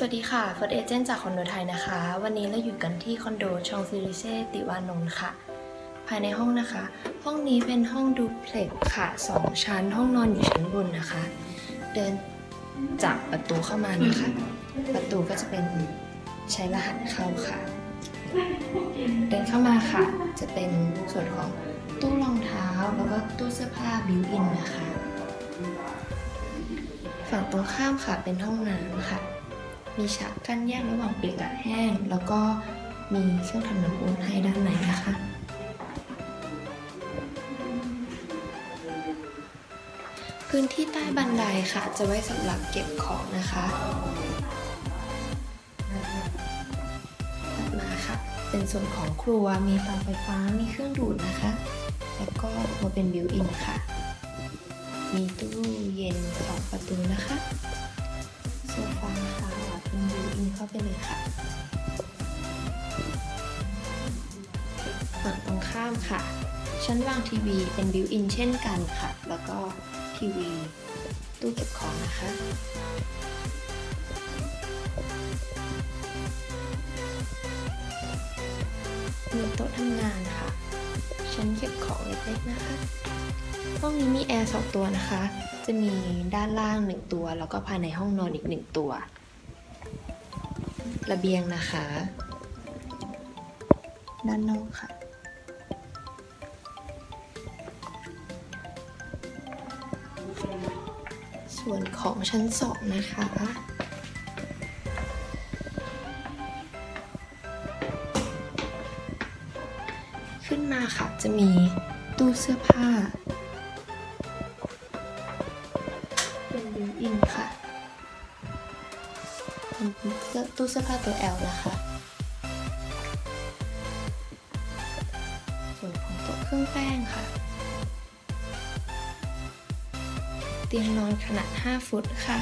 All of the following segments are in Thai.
สวัสดีค่ะเฟิร์สเอเจนต์จากคอนโดไทยนะคะ วันนี้เราอยู่กันที่คอนโดชองซิริเช่ติวานนท์ค่ะ ภายในห้องนะคะ ห้องนี้เป็นห้องดูเพล็กค่ะ 2 ชั้น ห้องนอนอยู่ชั้นบนนะคะ เดินจากประตูเข้ามานะคะ ประตูก็จะเป็นใช้รหัสเข้าค่ะ เดินเข้ามาค่ะ จะเป็นส่วนของตู้รองเท้าแล้วก็ตู้เสื้อผ้าบิวอินนะคะ ฝั่งตรงข้ามค่ะเป็นห้องน้ำค่ะ มีฉากกั้นแยกระหว่างเปียกกับแห้ง แล้วก็มีเครื่องทำน้ำอุ่นให้ด้านในนะคะพื้นที่ใต้บันไดค่ะ จะไว้สำหรับเก็บของนะคะถัดมาค่ะ เป็นส่วนของครัว มีเตาไฟฟ้า มีเครื่องดูดนะคะ แล้วก็มาเป็นบิวอินค่ะ มีตู้เย็นสองประตูนะคะ ซฟาค่ะเป็นบิวอินเข้าไปเลยค่ะ ฝั่งตรงข้ามค่ะ ชั้นวางทีวีเป็นบิวอินเช่นกันค่ะ แล้วก็ทีวีตู้เก็บของนะคะมีโต๊ะทำงานค่ะ ชั้นเก็บของเล็กๆนะคะ ห้องนี้มีแอร์สองตัวนะคะ จะมีด้านล่างหนึ่งตัว แล้วก็ภายในห้องนอนอีกหนึ่งตัว ระเบียงนะคะ ด้านนอกค่ะส่วนของชั้นสองนะคะ ขึ้นมาค่ะจะมีตู้เสื้อผ้า ตู้เสื้อผ้าตัว L นะคะ ส่วนของโต๊ะเครื่องแป้งค่ะ เตียงนอนขนาด 5 ฟุตค่ะ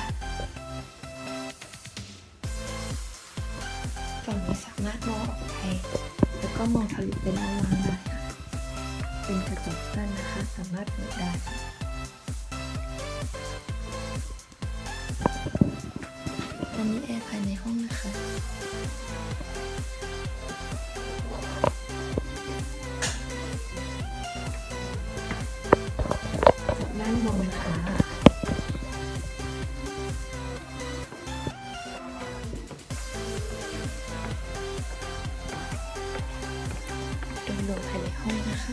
ฝั่งนี้สามารถมองออกไป แล้วก็มองทะลุไปด้านล่างได้ค่ะ เป็นกระจกกั้นนะคะ สามารถเปิดได้ค่ะ อันนี้แอร์ภายในห้องนะคะ ด้านบนค่ะโดยรวมภายในห้องนะคะ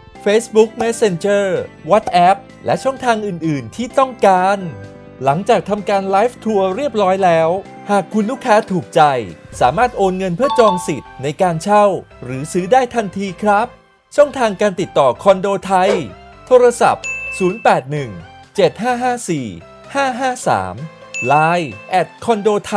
Facebook Messenger WhatsApp และช่องทางอื่น ๆ ที่ต้องการ หลังจากทำการไลฟ์ทัวร์เรียบร้อยแล้ว หากคุณลูกค้าถูกใจ สามารถโอนเงินเพื่อจองสิทธิ์ในการเช่า หรือซื้อได้ทันทีครับ ช่องทางการติดต่อคอนโดไทย โทรศัพท์ 081 7554 553 Line แอดคอนโดไ